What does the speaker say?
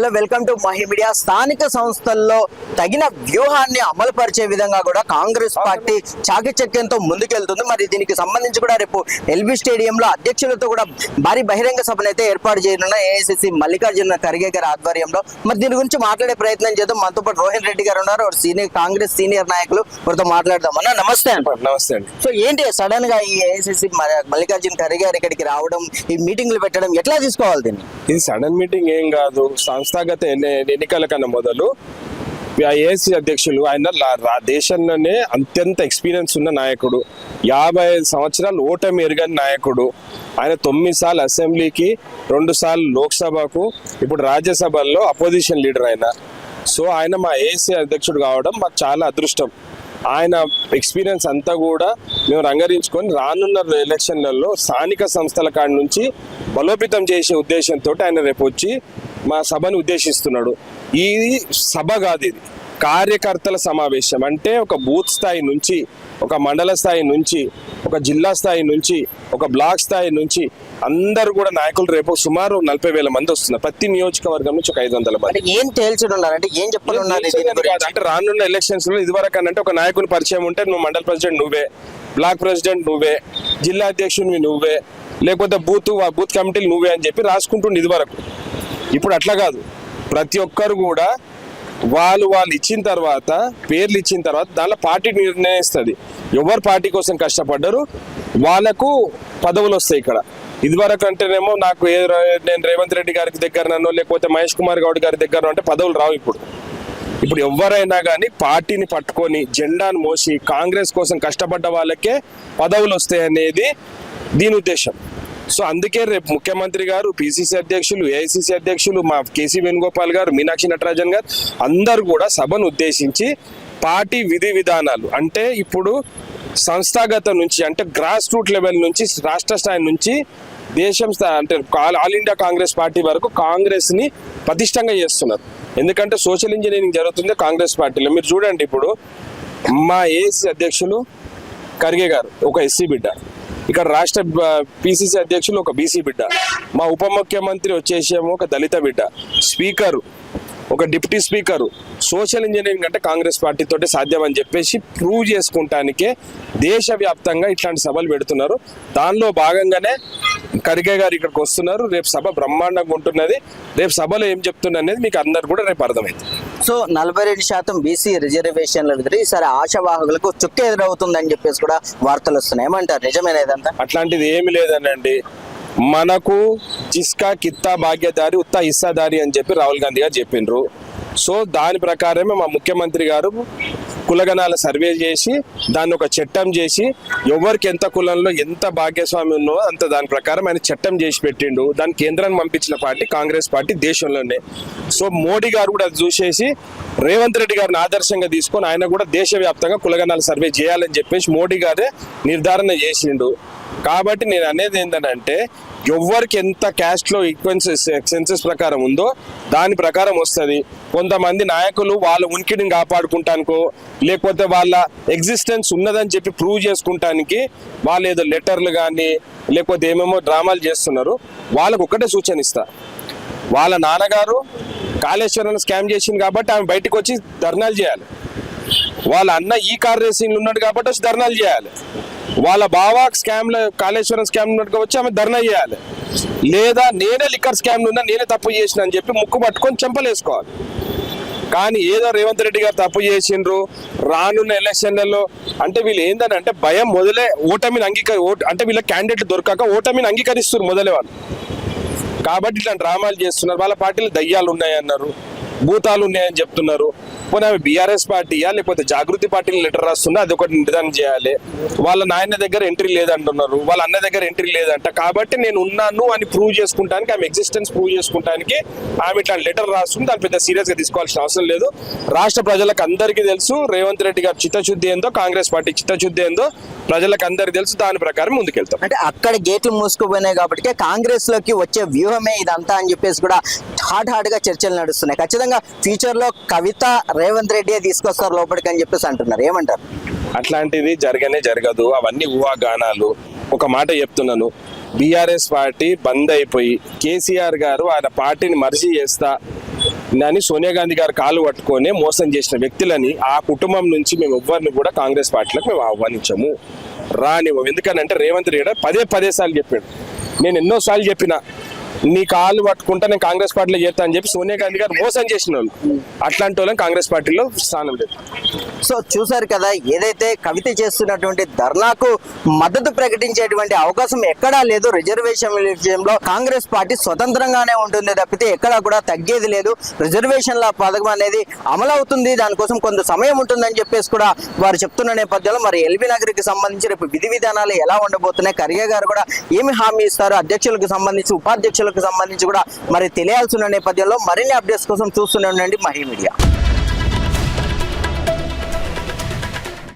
Hello welcome to Mahi media. స్థానిక సంస్థల్లో తగిన వ్యూహాన్ని అమలు పరిచే విధంగా కూడా కాంగ్రెస్ పార్టీ చాకచక్యంతో ముందుకెళ్తుంది. మరి దీనికి సంబంధించి కూడా రేపు ఎల్బీ స్టేడియంలో అధ్యక్షులతో కూడా భారీ బహిరంగ సభను అయితే ఏర్పాటు చేయనున్న ఏఐసిసి మల్లికార్జున ఖర్గే గారి ఆధ్వర్యంలో. మరి దీని గురించి మాట్లాడే ప్రయత్నం చేద్దాం. మనతో పాటు రోహిన్ రెడ్డి గారు ఉన్నారు. సీనియర్ కాంగ్రెస్ సీనియర్ నాయకులు. వారితో మాట్లాడదాం అన్న. నమస్తే అన్న నమస్తే అండి. సో ఏంటి సడన్గా ఈ ఏఐసిసి మల్లికార్జున ఖర్గే గారు ఇక్కడికి రావడం ఈ మీటింగ్లు పెట్టడం ఎట్లా తీసుకోవాలి దీన్ని? ఇది సడన్ మీటింగ్ ఏం కాదు. సంస్థాగత ఎన్నికల కన్నా మొదలు ఏసీ అధ్యక్షులు ఆయన దేశంలోనే అత్యంత ఎక్స్పీరియన్స్ ఉన్న నాయకుడు. యాభై ఐదు సంవత్సరాలు ఓటమి ఎరగని నాయకుడు. ఆయన తొమ్మిది సార్లు అసెంబ్లీకి రెండు సార్లు లోక్సభకు ఇప్పుడు రాజ్యసభల్లో అపోజిషన్ లీడర్ ఆయన. సో ఆయన మా ఏసీ అధ్యక్షుడు కావడం మాకు చాలా అదృష్టం. ఆయన ఎక్స్పీరియన్స్ అంతా కూడా మేము రంగరించుకొని రానున్న ఎలక్షన్లలో స్థానిక సంస్థల కాడి నుంచి బలోపేతం చేసే ఉద్దేశంతో ఆయన రేపు వచ్చి మా సభను ఉద్దేశిస్తున్నాడు. ఈ సభ కాదు ఇది. కార్యకర్తల సమావేశం. అంటే ఒక బూత్ స్థాయి నుంచి ఒక మండల స్థాయి నుంచి ఒక జిల్లా స్థాయి నుంచి ఒక బ్లాక్ స్థాయి నుంచి అందరూ కూడా నాయకులు రేపు సుమారు నలభై వేల మంది వస్తున్నారు. ప్రతి నియోజకవర్గం నుంచి ఒక ఐదు వందల మంది. అంటే ఏం తేల్చనున్నారు అంటే ఏం. గురించి? అంటే రానున్న ఎలక్షన్స్లో ఇదివరకు అంటే ఒక నాయకుని పరిచయం ఉంటే నువ్వు మండల ప్రెసిడెంట్ నువ్వే బ్లాక్ ప్రెసిడెంట్ నువ్వే జిల్లా అధ్యక్షునివి నువ్వే లేకపోతే బూత్ బూత్ కమిటీలు నువ్వే అని చెప్పి రాసుకుంటుండే ఇదివరకు. ఇప్పుడు అట్లా కాదు. ప్రతి ఒక్కరు కూడా వాళ్ళు వాళ్ళు ఇచ్చిన తర్వాత పేర్లు ఇచ్చిన తర్వాత దానిలో పార్టీ నిర్ణయిస్తుంది. ఎవరు పార్టీ కోసం కష్టపడ్డారు? వాళ్ళకు పదవులు వస్తాయి ఇక్కడ. ఇదివరకు అంటేనేమో నాకు ఏ నేను రేవంత్ రెడ్డి గారికి దగ్గరనో లేకపోతే మహేష్ కుమార్ గౌడ్ గారి దగ్గర అంటే పదవులు రావు ఇప్పుడు. ఇప్పుడు ఎవరైనా కానీ పార్టీని పట్టుకొని జెండాను మోసి కాంగ్రెస్ కోసం కష్టపడ్డ వాళ్ళకే పదవులు వస్తాయి అనేది దీని ఉద్దేశం. సో అందుకే రేపు ముఖ్యమంత్రి గారు పిసిసి అధ్యక్షులు ఏఐసిసి అధ్యక్షులు మా కేసీ వేణుగోపాల్ గారు మీనాక్షి నటరాజన్ గారు అందరు కూడా సభను ఉద్దేశించి పార్టీ విధి విధానాలు అంటే ఇప్పుడు సంస్థాగత నుంచి అంటే గ్రాస్ రూట్ లెవెల్ నుంచి రాష్ట్ర స్థాయి నుంచి దేశం స్థాయి అంటే ఆల్ ఇండియా కాంగ్రెస్ పార్టీ వరకు కాంగ్రెస్ని పటిష్టంగా చేస్తున్నారు. ఎందుకంటే సోషల్ ఇంజనీరింగ్ జరుగుతుంది కాంగ్రెస్ పార్టీలో. మీరు చూడండి ఇప్పుడు మా ఏసీ అధ్యక్షులు ఖర్గే గారు ఒక ఎస్సీ బిడ్డ. ఇక్కడ రాష్ట్ర పిసిసి అధ్యక్షులు ఒక బీసీ బిడ్డ. మా ఉప ముఖ్యమంత్రి వచ్చేసేమో ఒక దళిత బిడ్డ. స్పీకరు. ఒక డిప్యూటీ స్పీకరు సోషల్ ఇంజనీరింగ్ అంటే కాంగ్రెస్ పార్టీ తోటి సాధ్యం అని చెప్పేసి ప్రూవ్ చేసుకుంటానికే దేశవ్యాప్తంగా ఇట్లాంటి సభలు పెడుతున్నారు. దానిలో భాగంగానే ఖర్గే గారు ఇక్కడికి వస్తున్నారు. రేపు సభ బ్రహ్మాండంగా ఉంటున్నది. రేపు సభలో ఏం చెప్తున్నా అనేది మీకు అందరు కూడా రేపు అర్థమైంది. సో నలభై రెండు శాతం బీసీ రిజర్వేషన్లు ఈసారి ఆశావాహకులకు చుక్క ఎదురవుతుందని చెప్పేసి కూడా వార్తలు వస్తున్నాయి. ఏమంటారు? నిజమేనా ఇదంతా? అట్లాంటిది ఏమి లేదనండి. మనకు జిస్కా కిత్తా భాగ్యదారి ఉత్తా ఇస్సాదారి అని చెప్పి రాహుల్ గాంధీ గారు చెప్పిండ్రు. సో దాని ప్రకారమే మా ముఖ్యమంత్రి గారు కులగణాల సర్వే చేసి దాన్ని ఒక చట్టం చేసి ఎవరికి ఎంత కులంలో ఎంత భాగ్యస్వామి ఉన్నో అంత దాని ప్రకారం ఆయన చట్టం చేసి పెట్టిండు. దాని కేంద్రాన్ని పంపించిన పార్టీ కాంగ్రెస్ పార్టీ దేశంలోనే. సో మోడీ గారు కూడా అది చూసేసి రేవంత్ రెడ్డి గారిని ఆదర్శంగా తీసుకొని ఆయన కూడా దేశవ్యాప్తంగా కులగణాల సర్వే చేయాలని చెప్పేసి మోడీ గారే నిర్ధారణ చేసిండు. కాబట్టి నేను అనేది ఏంటంటే ఎవరికి ఎంత క్యాస్ట్లో ఈక్వెన్సెస్ సెన్సెస్ ప్రకారం ఉందో దాని ప్రకారం వస్తుంది. కొంతమంది నాయకులు వాళ్ళ ఉనికిని కాపాడుకుంటానికో లేకపోతే వాళ్ళ ఎగ్జిస్టెన్స్ ఉన్నదని చెప్పి ప్రూవ్ చేసుకుంటానికి వాళ్ళు ఏదో లెటర్లు కానీ లేకపోతే ఏమేమో డ్రామాలు చేస్తున్నారు. వాళ్ళకు ఒక్కటే సూచన ఇస్తా. వాళ్ళ నాన్నగారు కాళేశ్వరం స్కామ్ చేసింది కాబట్టి ఆమె బయటకు వచ్చి ధర్నాలు చేయాలి. వాళ్ళ అన్న ఈ కార్ రేసింగ్లు ఉన్నాడు కాబట్టి వచ్చి ధర్నాలు చేయాలి. వాళ్ళ బావ స్కామ్లో కాళేశ్వరం స్కామ్ ఉన్నట్టుగా వచ్చి ఆమె ధర్నా చేయాలి. లేదా నేనే లిక్కర్ స్కామ్ ఉన్నా నేనే తప్పు చేసిన అని చెప్పి ముక్కు పట్టుకొని చెంపలేసుకోవాలి. కానీ ఏదో రేవంత్ రెడ్డి గారు తప్పు చేసిండ్రు రానున్న ఎలక్షన్లలో అంటే వీళ్ళు ఏందని అంటే భయం మొదలే ఓటమిని అంగీకరి ఓట అంటే వీళ్ళ క్యాండిడేట్ దొరకక ఓటమిని అంగీకరిస్తున్నారు మొదలే వాళ్ళు. కాబట్టి ఇట్లాంటి డ్రామాలు చేస్తున్నారు. వాళ్ళ పార్టీలు దయ్యాలు ఉన్నాయన్నారు భూతాలు ఉన్నాయని చెప్తున్నారు. పోనీ అవి బీఆర్ఎస్ పార్టీయా? లేకపోతే జాగృతి పార్టీని లెటర్ రాస్తున్నా? అది ఒకటి నిర్ధారణ చేయాలి. వాళ్ళ నాయన దగ్గర ఎంట్రీ లేదంటున్నారు. వాళ్ళ అన్న దగ్గర ఎంట్రీ లేదంట. కాబట్టి నేను ఉన్నాను అని ప్రూవ్ చేసుకుంటానికి ఆమె ఎగ్జిస్టెన్స్ ప్రూవ్ చేసుకుంటానికి ఆమె ఇట్లా లెటర్ రాస్తుంది. దాన్ని పెద్ద సీరియస్గా తీసుకోవాల్సిన అవసరం లేదు. రాష్ట్ర ప్రజలకు అందరికీ తెలుసు రేవంత్ రెడ్డి గారు చిత్తశుద్ధి ఏందో కాంగ్రెస్ పార్టీ చిత్తశుద్ధి ఏందో. ప్రజలకు అందరికీ తెలుసు. దాని ప్రకారం ముందుకెళ్తాం. అంటే అక్కడ గేట్లు మూసుకుపోయినాయి కాబట్టి కాంగ్రెస్లోకి వచ్చే వ్యూహమే ఇదంతా అని చెప్పేసి కూడా హాట్ హాట్గా చర్చలు నడుస్తున్నాయి. ఖచ్చితంగా ఫ్యూచర్లో కవిత రేవంత్ రెడ్డి తీసుకొస్తారు లోపలికి అని చెప్పేసి అంటున్నారు. ఏమంటారు? అట్లాంటిది జరగనే జరగదు. అవన్నీ ఊహాగానాలు. ఒక మాట చెప్తున్నాను. బీఆర్ఎస్ పార్టీ బంద్ అయిపోయి కేసీఆర్ గారు ఆయన పార్టీని మరిచి చేస్తా అని సోనియా గాంధీ గారు కాలు పట్టుకొని మోసం చేసిన వ్యక్తులని ఆ కుటుంబం నుంచి మేము ఎవ్వరిని కూడా కాంగ్రెస్ పార్టీలకు మేము ఆహ్వానించము. రానివ్వం ఎందుకనంటే రేవంత్ రెడ్డి పదే పదే సార్లు చెప్పాడు. నేను ఎన్నోసార్లు చెప్పిన నీ కాలు పట్టుకుంటా నేను కాంగ్రెస్ పార్టీలో చేస్తా అని చెప్పి సోనియా గాంధీ గారు మోసం చేసిన అట్లాంటి వాళ్ళని కాంగ్రెస్ పార్టీలో స్థానం లేదు. సో చూసారు కదా ఏదైతే కవిత చేస్తున్నటువంటి ధర్నాకు మద్దతు ప్రకటించేటువంటి అవకాశం ఎక్కడా లేదు. రిజర్వేషన్ విషయంలో కాంగ్రెస్ పార్టీ స్వతంత్రంగానే ఉంటుంది తప్పితే ఎక్కడా కూడా తగ్గేది లేదు. రిజర్వేషన్ల పథకం అనేది అమలు అవుతుంది దానికోసం కొంత సమయం ఉంటుందని చెప్పేసి కూడా వారు చెప్తున్న నేపథ్యంలో మరి ఎల్బీ నగర్కి సంబంధించి రేపు విధి విధానాలు ఎలా ఉండబోతున్నాయి? కరిగే గారు కూడా ఏమి హామీ ఇస్తారు? అధ్యక్షులకు సంబంధించి ఉపాధ్యక్షులకు సంబంధించి కూడా మరి తెలియాల్సిన నేపథ్యంలో మరిన్ని అప్డేట్స్ కోసం చూస్తూనే ఉండండి మహీ మీడియా.